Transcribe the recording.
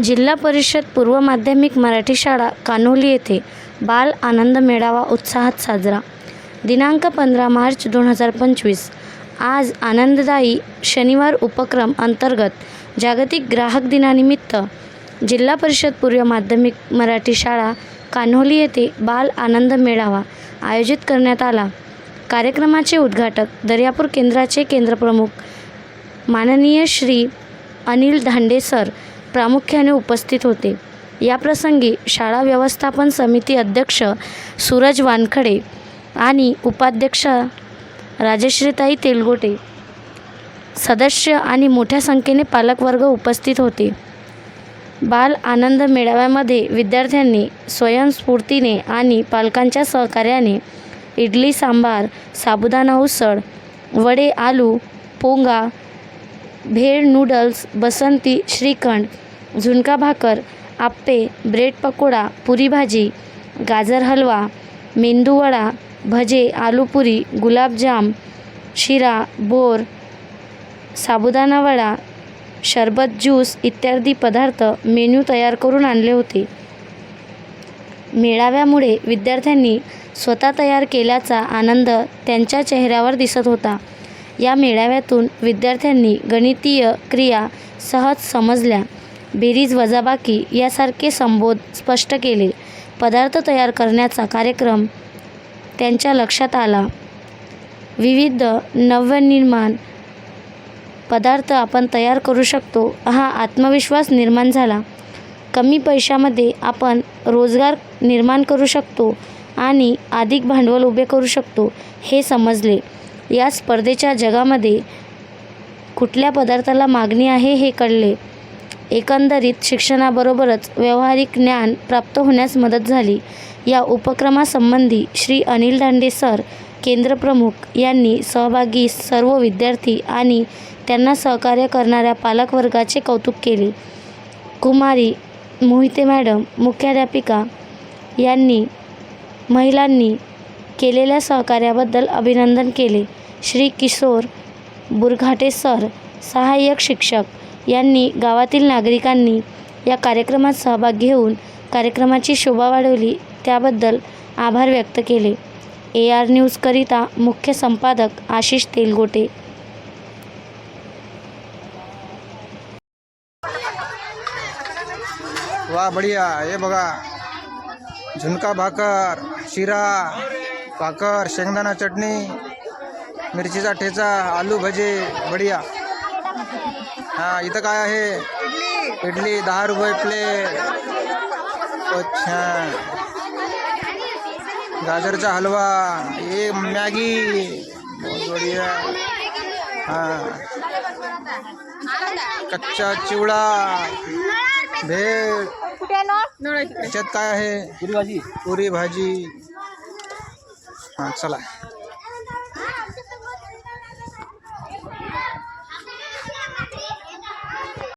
जिल्हा परिषद पूर्व माध्यमिक मराठी शाळा कान्होली येथे बाल आनंद मेळावा उत्साहात साजरा. दिनांक पंधरा मार्च दोन हजार पंचवीस. आज आनंददायी शनिवार उपक्रम अंतर्गत जागतिक ग्राहक दिनानिमित्त जिल्हा परिषद पूर्व माध्यमिक मराठी शाळा कान्होली येथे बाल आनंद मेळावा आयोजित करण्यात आला. कार्यक्रमाचे उद्घाटक दर्यापूर केंद्राचे केंद्रप्रमुख माननीय श्री अनिल धांडे सर प्रामुख्याने उपस्थित होते. याप्रसंगी शाळा व्यवस्थापन समिती अध्यक्ष सूरज वानखडे आणि उपाध्यक्ष राजश्रीताई तेलगोटे सदस्य आणि मोठ्या संख्येने पालकवर्ग उपस्थित होते. बाल आनंद मेळाव्यामध्ये विद्यार्थ्यांनी स्वयंस्फूर्तीने आणि पालकांच्या सहकार्याने इडली सांबार साबुदाणा उसळ वडे आलू पोंगा भेळ नूडल्स बसंती श्रीखंड झुणका भाकर आप्पे ब्रेड पकोडा पुरी भाजी गाजर हलवा मेंदूवडा भजे आलूपुरी गुलाबजाम शिरा बोर साबुदाणा वडा शरबत ज्यूस इत्यादी पदार्थ मेन्यू तयार करून आणले होते. मेळाव्यामुळे विद्यार्थ्यांनी स्वतः तयार केल्याचा आनंद त्यांच्या चेहऱ्यावर दिसत होता. या मेळाव्यातून विद्यार्थ्यांनी गणितीय क्रिया सहज समजल्या. बेरीज वजाबाकी यासारखे संबोध स्पष्ट केले. पदार्थ तयार करण्याचा कार्यक्रम त्यांच्या लक्षात आला. विविध नवनिर्माण पदार्थ आपण तयार करू शकतो हा आत्मविश्वास निर्माण झाला. कमी पैशामध्ये आपण रोजगार निर्माण करू शकतो आणि अधिक भांडवल उभे करू शकतो हे समजले. या स्पर्धेच्या जगामध्ये कुठल्या पदार्थाला मागणी आहे हे कळले. एकंदरीत शिक्षणाबरोबरच व्यावहारिक ज्ञान प्राप्त होण्यास मदत झाली. या उपक्रमासंबंधी श्री अनिल दांडे सर केंद्रप्रमुख यांनी सहभागी सर्व विद्यार्थी आणि त्यांना सहकार्य करणाऱ्या पालकवर्गाचे कौतुक केले. कुमारी मोहिते मॅडम मुख्याध्यापिका यांनी महिलांनी केलेल्या सहकार्याबद्दल अभिनंदन केले. श्री किशोर बुरघाटे सर सहाय्यक शिक्षक यांनी गावातील नागरिकांनी या कार्यक्रमात सहभाग घेऊन कार्यक्रमाची शोभा वाढवली. त्याबद्दल आभार व्यक्त केले. ए आर न्यूजकरिता मुख्य संपादक आशिष तेलगोटे. वा बढिया. हे बघा. झुणका भाकर शिरा भाकर शेंगदाणा चटणी. मिरचीचा ठेचा आलू भजे बढिया. हां इथं काय आहे? इडली दहा रुपये प्लेट अच्छा. गाजरचा हलवा ये मॅगी. बहुत बढ़िया. हां. कच्चा चिवडा. भेळ. याच्यात काय आहे? पुरी भाजी पुरी भाजी. हां चला.